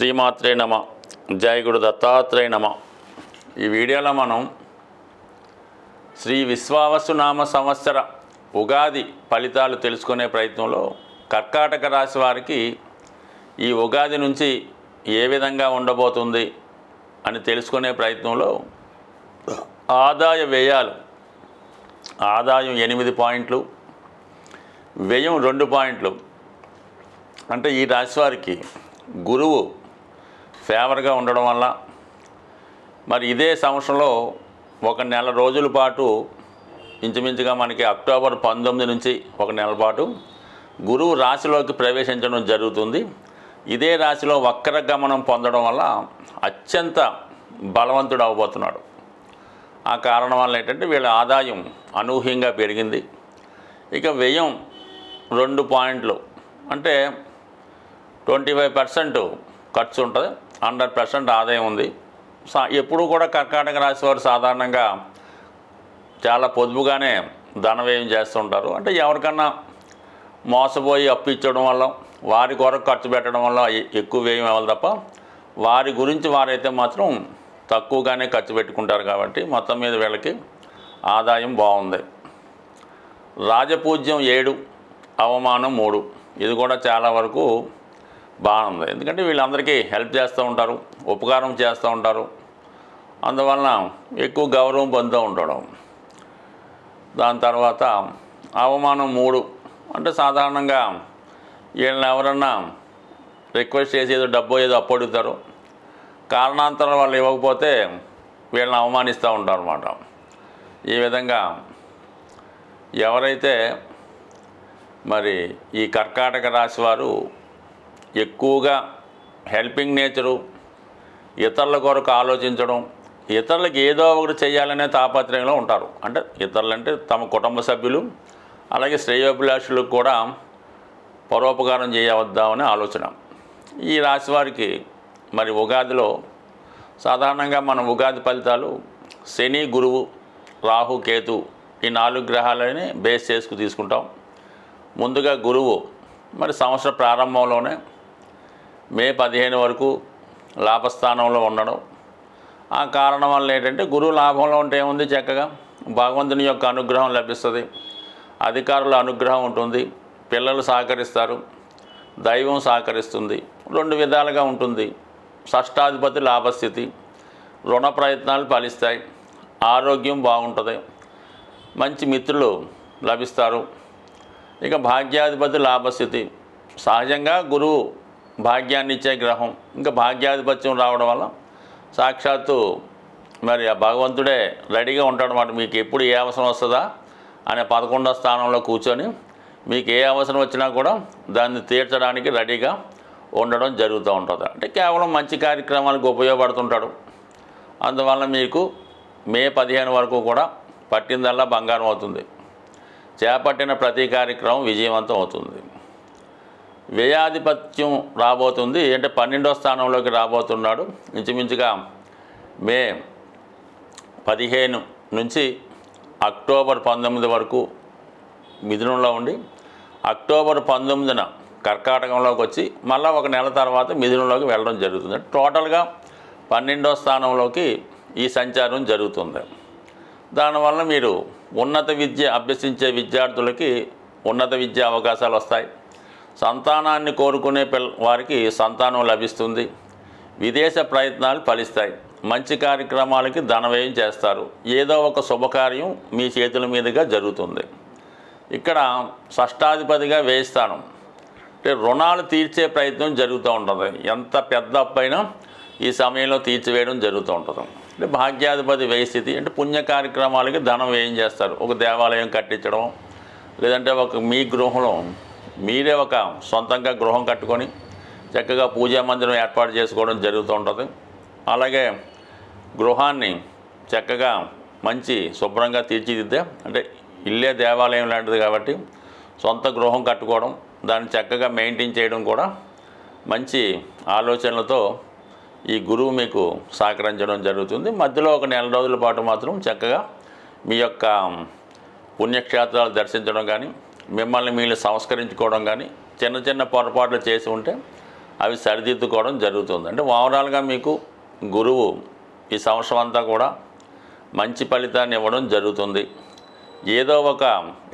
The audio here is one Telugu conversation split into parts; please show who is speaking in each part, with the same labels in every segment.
Speaker 1: శ్రీమాత్రే నమ. జయ గురు దత్తాత్రేయ నమ. ఈ వీడియోలో మనం శ్రీ విశ్వావసు నామ సంవత్సర ఉగాది ఫలితాలు తెలుసుకునే ప్రయత్నంలో కర్కాటక రాశి వారికి ఈ ఉగాది నుంచి ఏ విధంగా ఉండబోతుంది అని తెలుసుకునే ప్రయత్నంలో ఆదాయ వ్యయాలు ఆదాయం ఎనిమిది పాయింట్లు వ్యయం రెండు పాయింట్లు. అంటే ఈ రాశి వారికి గురువు ఫేవర్గా ఉండడం వల్ల మరి ఇదే సంవత్సరంలో ఒక నెల రోజుల పాటు ఇంచుమించుగా మనకి అక్టోబర్ పంతొమ్మిది నుంచి ఒక నెల పాటు గురువు రాశిలోకి ప్రవేశించడం జరుగుతుంది. ఇదే రాశిలో వక్ర గమనం పొందడం వల్ల అత్యంత బలవంతుడు అవబోతున్నాడు. ఆ కారణం వల్ల ఏంటంటే వీళ్ళ ఆదాయం అనూహ్యంగా పెరిగింది. ఇక వ్యయం రెండు పాయింట్లు అంటే ట్వంటీ ఫైవ్ పర్సెంట్ ఖర్చు ఉంటుంది. హండ్రెడ్ పర్సెంట్ ఆదాయం ఉంది. సా ఎప్పుడు కూడా కర్కాటక రాశి వారు సాధారణంగా చాలా పొదుపుగానే ధన వ్యయం చేస్తుంటారు అంటే ఎవరికన్నా మోసపోయి అప్పు ఇచ్చడం వల్ల వారి కొరకు ఖర్చు పెట్టడం వల్ల ఎక్కువ వ్యయం అవ్వాలి తప్ప వారి గురించి వారైతే మాత్రం తక్కువగానే ఖర్చు పెట్టుకుంటారు కాబట్టి మొత్తం మీద వీళ్ళకి ఆదాయం బాగుంది. రాజపూజ్యం ఏడు అవమానం మూడు. ఇది కూడా చాలా వరకు బాగుంది. ఎందుకంటే వీళ్ళందరికీ హెల్ప్ చేస్తూ ఉంటారు ఉపకారం చేస్తూ ఉంటారు. అందువలన ఎక్కువ గౌరవం పొందుతూ ఉండడం. దాని తర్వాత అవమానం మూడు. అంటే సాధారణంగా వీళ్ళని ఎవరన్నా రిక్వెస్ట్ చేసి ఏదో డబ్బు ఏదో అప్పు అడుగుతారు. కారణాంతరం వాళ్ళు ఇవ్వకపోతే వీళ్ళని అవమానిస్తూ ఉంటారు అన్నమాట. ఈ విధంగా ఎవరైతే మరి ఈ కర్కాటక రాశి వారు ఎక్కువగా హెల్పింగ్ నేచరు ఇతరుల కొరకు ఆలోచించడం ఇతరులకు ఏదో ఒకటి చేయాలనే తాపత్రయంలో ఉంటారు. అంటే ఇతరులంటే తమ కుటుంబ సభ్యులు అలాగే శ్రేయోభిలాషులకు కూడా పరోపకారం చేయవద్దామనే ఆలోచన. ఈ రాశి వారికి మరి ఉగాదిలో సాధారణంగా మనం ఉగాది ఫలితాలు శని గురువు రాహు కేతు ఈ నాలుగు గ్రహాలని బేస్ చేసుకు తీసుకుంటాం. ముందుగా గురువు మరి సంవత్సర ప్రారంభంలోనే మే పదిహేను వరకు లాభస్థానంలో ఉండడం. ఆ కారణం వల్ల ఏంటంటే గురువు లాభంలో ఉంటే ఏముంది చక్కగా? భగవంతుని యొక్క అనుగ్రహం లభిస్తుంది. అధికారుల అనుగ్రహం ఉంటుంది. పిల్లలు సహకరిస్తారు. దైవం సహకరిస్తుంది. రెండు విధాలుగా ఉంటుంది. షష్టాధిపతి లాభస్థితి. రుణ ప్రయత్నాలు ఫలిస్తాయి. ఆరోగ్యం బాగుంటుంది. మంచి మిత్రులు లభిస్తారు. ఇక భాగ్యాధిపతి లాభస్థితి. సహజంగా గురువు భాగ్యాన్ని ఇచ్చే గ్రహం. ఇంకా భాగ్యాధిపత్యం రావడం వల్ల సాక్షాత్తు మరి ఆ భగవంతుడే రెడీగా ఉంటాడు అన్నమాట. మీకు ఎప్పుడు ఏ అవసరం వస్తుందా అనే పదకొండో స్థానంలో కూర్చొని మీకు ఏ అవసరం వచ్చినా కూడా దాన్ని తీర్చడానికి రెడీగా ఉండడం జరుగుతూ ఉంటుంది. అంటే కేవలం మంచి కార్యక్రమాలకు ఉపయోగపడుతుంటాడు. అందువల్ల మీకు మే పదిహేను వరకు కూడా పట్టిందల్లా బంగారం అవుతుంది. చేపట్టిన ప్రతి కార్యక్రమం విజయవంతం అవుతుంది. వ్యయాధిపత్యం రాబోతుంది. అంటే పన్నెండో స్థానంలోకి రాబోతున్నాడు. ఇంచుమించుగా మే పదిహేను నుంచి అక్టోబర్ పంతొమ్మిది వరకు మిథునంలో ఉండి అక్టోబర్ పంతొమ్మిదిన కర్కాటకంలోకి వచ్చి మళ్ళీ ఒక నెల తర్వాత మిథునంలోకి వెళ్ళడం జరుగుతుంది. టోటల్గా పన్నెండో స్థానంలోకి ఈ సంచారం జరుగుతుంది. దానివల్ల మీరు ఉన్నత విద్య అభ్యసించే విద్యార్థులకి ఉన్నత విద్యా అవకాశాలు వస్తాయి. సంతానాన్ని కోరుకునే పిల్ల వారికి సంతానం లభిస్తుంది. విదేశ ప్రయత్నాలు ఫలిస్తాయి. మంచి కార్యక్రమాలకి ధనవ్యయం చేస్తారు. ఏదో ఒక శుభకార్యం మీ చేతుల మీదుగా జరుగుతుంది. ఇక్కడ షష్టాధిపతిగా వేయిస్తాను అంటే రుణాలు తీర్చే ప్రయత్నం జరుగుతూ ఉంటుంది. ఎంత పెద్ద అప్పైనా ఈ సమయంలో తీర్చివేయడం జరుగుతూ ఉంటుంది. అంటే భాగ్యాధిపతి వ్యయ స్థితి అంటే పుణ్య కార్యక్రమాలకి ధనం వ్యయం చేస్తారు. ఒక దేవాలయం కట్టించడం లేదంటే ఒక మీ గృహంలో మీరే ఒక సొంతంగా గృహం కట్టుకొని చక్కగా పూజా మందిరం ఏర్పాటు చేసుకోవడం జరుగుతూ ఉంటుంది. అలాగే గృహాన్ని చక్కగా మంచి శుభ్రంగా తీర్చిదిద్దే అంటే ఇల్లే దేవాలయం లాంటిది కాబట్టి సొంత గృహం కట్టుకోవడం దాన్ని చక్కగా మెయింటైన్ చేయడం కూడా మంచి ఆలోచనలతో ఈ గురువు మీకు సహకరించడం జరుగుతుంది. మధ్యలో ఒక నెల రోజుల పాటు మాత్రం చక్కగా మీ యొక్క పుణ్యక్షేత్రాలు దర్శించడం కానీ మిమ్మల్ని మీరు సంస్కరించుకోవడం కానీ చిన్న చిన్న పొరపాట్లు చేసి ఉంటే అవి సరిదిద్దుకోవడం జరుగుతుంది. అంటే ఓవరాల్గా మీకు గురువు ఈ సంవత్సరం అంతా కూడా మంచి ఫలితాన్ని ఇవ్వడం జరుగుతుంది. ఏదో ఒక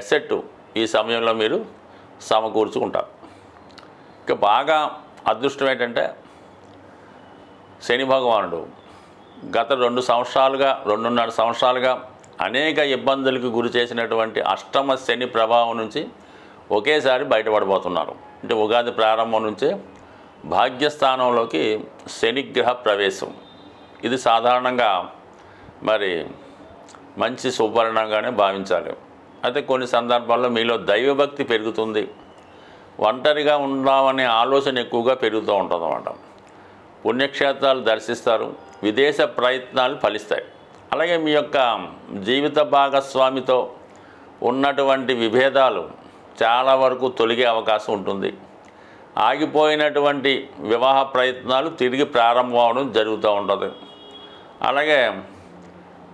Speaker 1: ఎసెట్ ఈ సమయంలో మీరు సమకూర్చుకుంటారు. ఇక బాగా అదృష్టం ఏంటంటే శని భగవానుడు గత రెండు సంవత్సరాలుగా రెండున్నర సంవత్సరాలుగా అనేక ఇబ్బందులకు గురి చేసినటువంటి అష్టమ శని ప్రభావం నుంచి ఒకేసారి బయటపడబోతున్నారు. అంటే ఉగాది ప్రారంభం నుంచే భాగ్యస్థానంలోకి శనిగ్రహ ప్రవేశం. ఇది సాధారణంగా మరి మంచి సుపరిణంగానే భావించాలి. అయితే కొన్ని సందర్భాల్లో మీలో దైవభక్తి పెరుగుతుంది. ఒంటరిగా ఉందామనే ఆలోచన ఎక్కువగా పెరుగుతూ ఉంటుంది అన్నమాట పుణ్యక్షేత్రాలు దర్శిస్తారు. విదేశ ప్రయత్నాలు ఫలిస్తాయి. అలాగే మీ యొక్క జీవిత భాగస్వామితో ఉన్నటువంటి విభేదాలు చాలా వరకు తొలగే అవకాశం ఉంటుంది. ఆగిపోయినటువంటి వివాహ ప్రయత్నాలు తిరిగి ప్రారంభం అవడం జరుగుతూ ఉంటుంది. అలాగే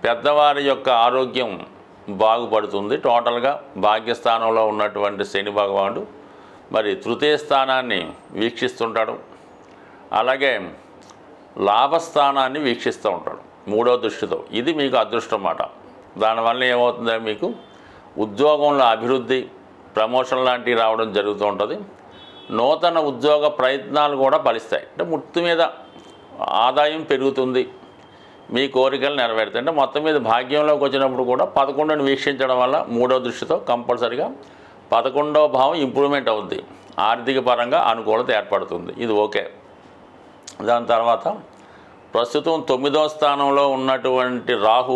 Speaker 1: పెద్దవారి యొక్క ఆరోగ్యం బాగుపడుతుంది. టోటల్గా భాగ్యస్థానంలో ఉన్నటువంటి శని భగవానుడు మరి తృతీయ స్థానాన్ని వీక్షిస్తుంటాడు. అలాగే లాభస్థానాన్ని వీక్షిస్తూ ఉంటాడు. మూడో దృష్టితో. ఇది మీకు అదృష్టం మాట దానివల్ల ఏమవుతుందంటే మీకు ఉద్యోగంలో అభివృద్ధి ప్రమోషన్ లాంటివి రావడం జరుగుతూ ఉంటుంది. నూతన ఉద్యోగ ప్రయత్నాలు కూడా ఫలిస్తాయి. అంటే ముట్టు మీద ఆదాయం పెరుగుతుంది. మీ కోరికలు నెరవేరుతాయి. అంటే మొత్తం మీద భాగ్యంలోకి వచ్చినప్పుడు కూడా పదకొండుని వీక్షించడం వల్ల మూడో దృష్టితో కంపల్సరిగా పదకొండవ భావం ఇంప్రూవ్మెంట్ అవుద్ది. ఆర్థిక పరంగా అనుకూలత ఏర్పడుతుంది. ఇది ఓకే. దాని తర్వాత ప్రస్తుతం తొమ్మిదవ స్థానంలో ఉన్నటువంటి రాహు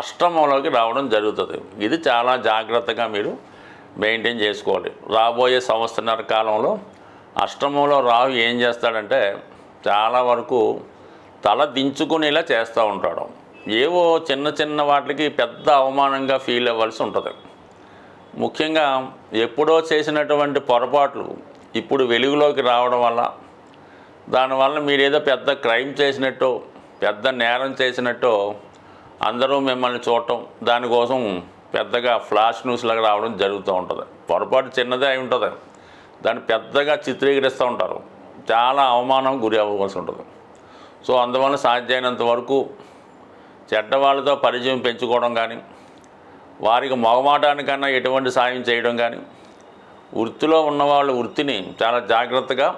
Speaker 1: అష్టమంలోకి రావడం జరుగుతుంది. ఇది చాలా జాగ్రత్తగా మీరు మెయింటైన్ చేసుకోవాలి. రాబోయే సంవత్సరన్నర కాలంలో అష్టమంలో రాహు ఏం చేస్తాడంటే చాలా వరకు తల దించుకునేలా చేస్తూ ఉంటాడు. ఏవో చిన్న చిన్న వాటికి పెద్ద అవమానంగా ఫీల్ అవ్వాల్సి ఉంటుంది. ముఖ్యంగా ఎప్పుడో చేసినటువంటి పొరపాట్లు ఇప్పుడు వెలుగులోకి రావడం వల్ల దానివల్ల మీరు ఏదో పెద్ద క్రైమ్ చేసినట్టు పెద్ద నేరం చేసినట్టు అందరూ మిమ్మల్ని చూడటం దానికోసం పెద్దగా ఫ్లాష్ న్యూస్లాగా రావడం జరుగుతూ ఉంటుంది. పొరపాటు చిన్నదే అయి ఉంటుంది. దాన్ని పెద్దగా చిత్రీకరిస్తూ ఉంటారు. చాలా అవమానం గురి అవ్వవలసి ఉంటుంది. సో అందువల్ల సాధ్యమైనంత వరకు చెడ్డవాళ్ళతో పరిచయం పెంచుకోవడం కానీ వారికి మొగమాటానికన్నా ఎటువంటి సాయం చేయడం కానీ వృత్తిలో ఉన్నవాళ్ళు వృత్తిని చాలా జాగ్రత్తగా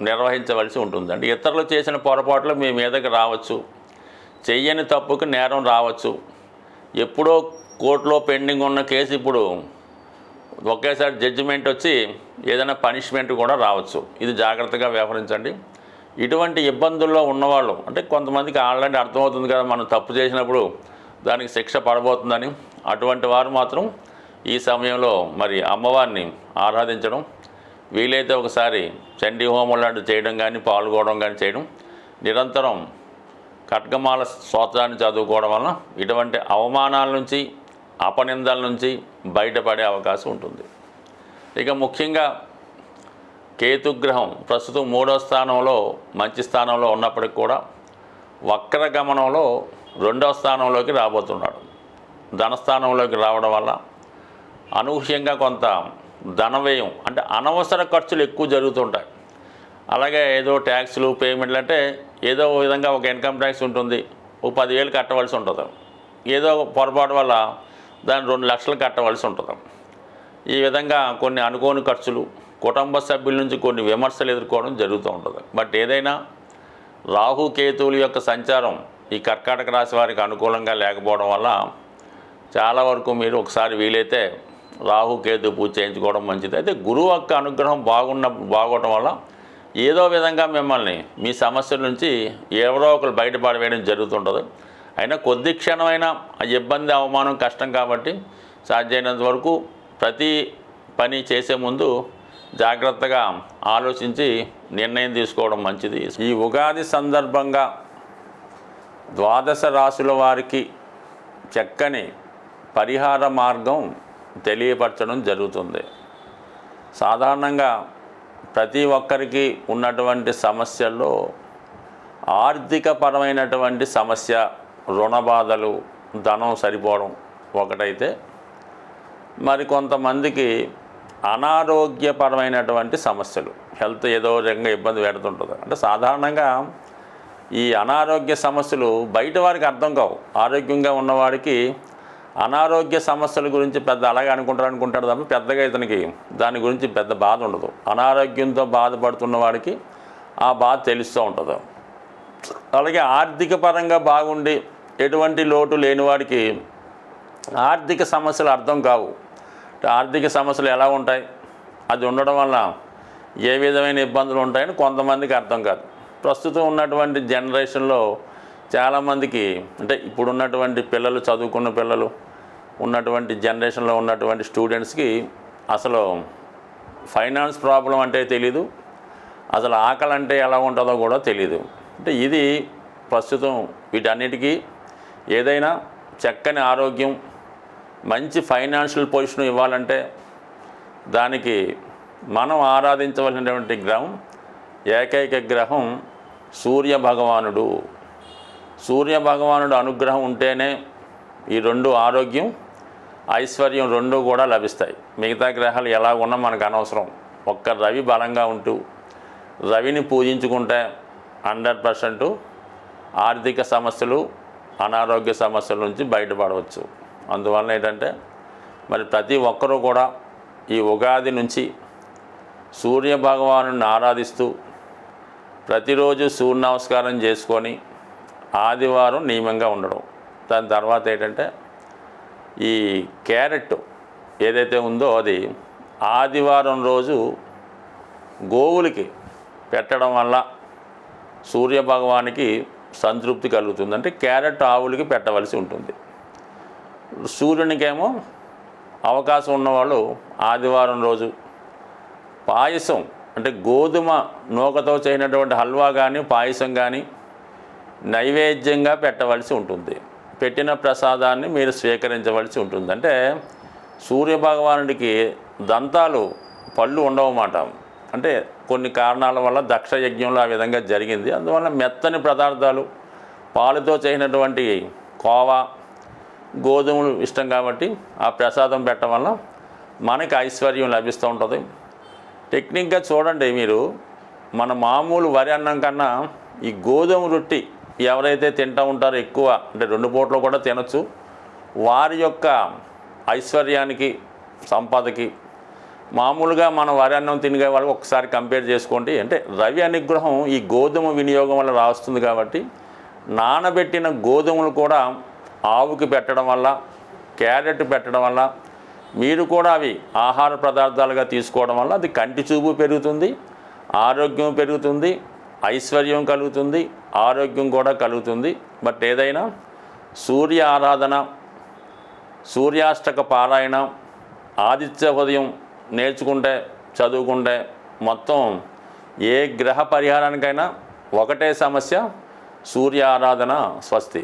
Speaker 1: నిర్వహించవలసి ఉంటుంది. ఇతరులు చేసిన పొరపాట్లు మీ మీదకి రావచ్చు. చెయ్యని తప్పుకు నేరం రావచ్చు. ఎప్పుడో కోర్టులో పెండింగ్ ఉన్న కేసు ఇప్పుడు ఒకేసారి జడ్జిమెంట్ వచ్చి ఏదైనా పనిష్మెంట్ కూడా రావచ్చు. ఇది జాగ్రత్తగా వ్యవహరించండి. ఇటువంటి ఇబ్బందుల్లో ఉన్నవాళ్ళు అంటే కొంతమందికి ఆల్రెడీ అర్థమవుతుంది కదా మనం తప్పు చేసినప్పుడు దానికి శిక్ష పడబోతుందని. అటువంటి వారు మాత్రం ఈ సమయంలో మరి అమ్మవారిని ఆరాధించడం వీలైతే ఒకసారి చండీ హోమం లాంటివి చేయడం కానీ పాల్గొనడం కానీ చేయడం నిరంతరం ఖడ్గమాల స్తోత్రాన్ని చదువుకోవడం వలన ఇటువంటి అవమానాల నుంచి అపనిందల నుంచి బయటపడే అవకాశం ఉంటుంది. ఇక ముఖ్యంగా కేతుగ్రహం ప్రస్తుతం మూడో స్థానంలో మంచి స్థానంలో ఉన్నప్పటికి కూడా వక్ర గమనంలో రెండవ స్థానంలోకి రాబోతున్నాడు. ధనస్థానంలోకి రావడం వల్ల అనూహ్యంగా కొంత ధన వ్యయం అంటే అనవసర ఖర్చులు ఎక్కువ జరుగుతుంటాయి. అలాగే ఏదో ట్యాక్స్లు పేమెంట్లు అంటే ఏదో విధంగా ఒక ఇన్కమ్ ట్యాక్స్ ఉంటుంది. ఒక పదివేలు కట్టవలసి ఉంటుంది. ఏదో పొరపాటు వల్ల దాన్ని రెండు లక్షలు కట్టవలసి ఉంటుంది. ఈ విధంగా కొన్ని అనుకోని ఖర్చులు కుటుంబ సభ్యుల నుంచి కొన్ని విమర్శలు ఎదుర్కోవడం జరుగుతూ ఉంటుంది. బట్ ఏదైనా రాహుకేతువుల యొక్క సంచారం ఈ కర్కాటక రాశి వారికి అనుకూలంగా లేకపోవడం వల్ల చాలా వరకు మీరు ఒకసారి వీలైతే రాహుకేతు పూజ చేయించుకోవడం మంచిది. అయితే గురువు యొక్క అనుగ్రహం బాగున్న బాగోవడం వల్ల ఏదో విధంగా మిమ్మల్ని మీ సమస్యల నుంచి ఎవరో ఒకరు బయటపడవేయడం జరుగుతుంటుంది. అయినా కొద్ది క్షణమైన ఆ ఇబ్బంది అవమానం కష్టం కాబట్టి సాధ్యమైనంత వరకు ప్రతి పని చేసే ముందు జాగ్రత్తగా ఆలోచించి నిర్ణయం తీసుకోవడం మంచిది. ఈ ఉగాది సందర్భంగా ద్వాదశ రాశుల వారికి చక్కని పరిహార మార్గం తెలియపరచడం జరుగుతుంది. సాధారణంగా ప్రతి ఒక్కరికి ఉన్నటువంటి సమస్యల్లో ఆర్థికపరమైనటువంటి సమస్య రుణ బాధలు ధనం సరిపోవడం ఒకటైతే మరి కొంతమందికి అనారోగ్యపరమైనటువంటి సమస్యలు. హెల్త్ ఏదో రకంగా ఇబ్బంది పెడుతుంటుంది. అంటే సాధారణంగా ఈ అనారోగ్య సమస్యలు బయట వారికి అర్థం కావు. ఆరోగ్యంగా ఉన్నవాడికి అనారోగ్య సమస్యల గురించి పెద్ద అలాగే అనుకుంటారు అనుకుంటాడు తప్ప పెద్దగా ఇతనికి దాని గురించి పెద్ద బాధ ఉండదు. అనారోగ్యంతో బాధపడుతున్న వాడికి ఆ బాధ తెలుస్తూ ఉంటుంది. అలాగే ఆర్థిక పరంగా బాగుండి ఎటువంటి లోటు లేని వాడికి ఆర్థిక సమస్యలు అర్థం కావు. ఆర్థిక సమస్యలు ఎలా ఉంటాయి? అది ఉండడం వల్ల ఏ విధమైన ఇబ్బందులు ఉంటాయని కొంతమందికి అర్థం కాదు. ప్రస్తుతం ఉన్నటువంటి జనరేషన్లో చాలామందికి అంటే ఇప్పుడున్నటువంటి పిల్లలు చదువుకున్న పిల్లలు ఉన్నటువంటి జనరేషన్లో ఉన్నటువంటి స్టూడెంట్స్కి అసలు ఫైనాన్స్ ప్రాబ్లం అంటే తెలీదు. అసలు ఆకలి అంటే ఎలా ఉంటుందో కూడా తెలియదు అంటే ఇది ప్రస్తుతం వీటన్నిటికీ ఏదైనా చక్కని ఆరోగ్యం మంచి ఫైనాన్షియల్ పొజిషన్ ఇవ్వాలంటే దానికి మనం ఆరాధించవలసినటువంటి గ్రహం ఏకైక గ్రహం సూర్య భగవానుడు. సూర్య భగవానుడు అనుగ్రహం ఉంటేనే ఈ రెండు ఆరోగ్యం ఐశ్వర్యం రెండు కూడా లభిస్తాయి. మిగతా గ్రహాలు ఎలా ఉన్నా మనకు అనవసరం. ఒక్క రవి బలంగా ఉంటూ రవిని పూజించుకుంటే హండ్రెడ్ పర్సెంట్ ఆర్థిక సమస్యలు అనారోగ్య సమస్యల నుంచి బయటపడవచ్చు. అందువలన ఏంటంటే మరి ప్రతి ఒక్కరూ కూడా ఈ ఉగాది నుంచి సూర్య భగవాను ఆరాధిస్తూ ప్రతిరోజు సూర్య నమస్కారం చేసుకొని ఆదివారం నియమంగా ఉండడం. దాని తర్వాత ఏంటంటే ఈ క్యారెట్ ఏదైతే ఉందో అది ఆదివారం రోజు గోవులకి పెట్టడం వల్ల సూర్య భగవానికి సంతృప్తి కలుగుతుంది. అంటే క్యారెట్ ఆవులకి పెట్టవలసి ఉంటుంది. సూర్యునికేమో అవకాశం ఉన్నవాళ్ళు ఆదివారం రోజు పాయసం అంటే గోధుమ నూకతో చేయనటువంటి హల్వా కానీ పాయసం కానీ నైవేద్యంగా పెట్టవలసి ఉంటుంది. పెట్టిన ప్రసాదాన్ని మీరు స్వీకరించవలసి ఉంటుంది. అంటే సూర్యభగవానుడికి దంతాలు పళ్ళు ఉండవన్నమాట అంటే కొన్ని కారణాల వల్ల దక్ష యజ్ఞంలో ఆ విధంగా జరిగింది. అందువల్ల మెత్తని పదార్థాలు పాలుతో చేసినటువంటి కోవా గోధుమలు ఇష్టం కాబట్టి ఆ ప్రసాదం పెట్టడం వల్ల మనకి ఐశ్వర్యం లభిస్తూ ఉంటుంది. టెక్నిక్గా చూడండి మీరు మన మామూలు వరి అన్నం కన్నా ఈ గోధుమ రొట్టి ఎవరైతే తింటూ ఉంటారో ఎక్కువ అంటే రెండు పూటలు కూడా తినొచ్చు. వారి యొక్క ఐశ్వర్యానికి సంపదకి మామూలుగా మనం వరి అన్నం తినే వాళ్ళు ఒకసారి కంపేర్ చేసుకోండి. అంటే రవి అనుగ్రహం ఈ గోధుమ వినియోగం వల్ల రాస్తుంది కాబట్టి నానబెట్టిన గోధుమలు కూడా ఆవుకి పెట్టడం వల్ల క్యారెట్ పెట్టడం వల్ల మీరు కూడా అవి ఆహార పదార్థాలుగా తీసుకోవడం వల్ల అది కంటి చూపు పెరుగుతుంది ఆరోగ్యం పెరుగుతుంది ఐశ్వర్యం కలుగుతుంది ఆరోగ్యం కూడా కలుగుతుంది. బట్ ఏదైనా సూర్య ఆరాధన సూర్యాష్టక పారాయణం ఆదిత్య ఉదయం నేర్చుకుంటే చదువుకుంటే మొత్తం ఏ గ్రహ పరిహారానికైనా ఒకటే సమస్య సూర్య ఆరాధన స్వస్తి.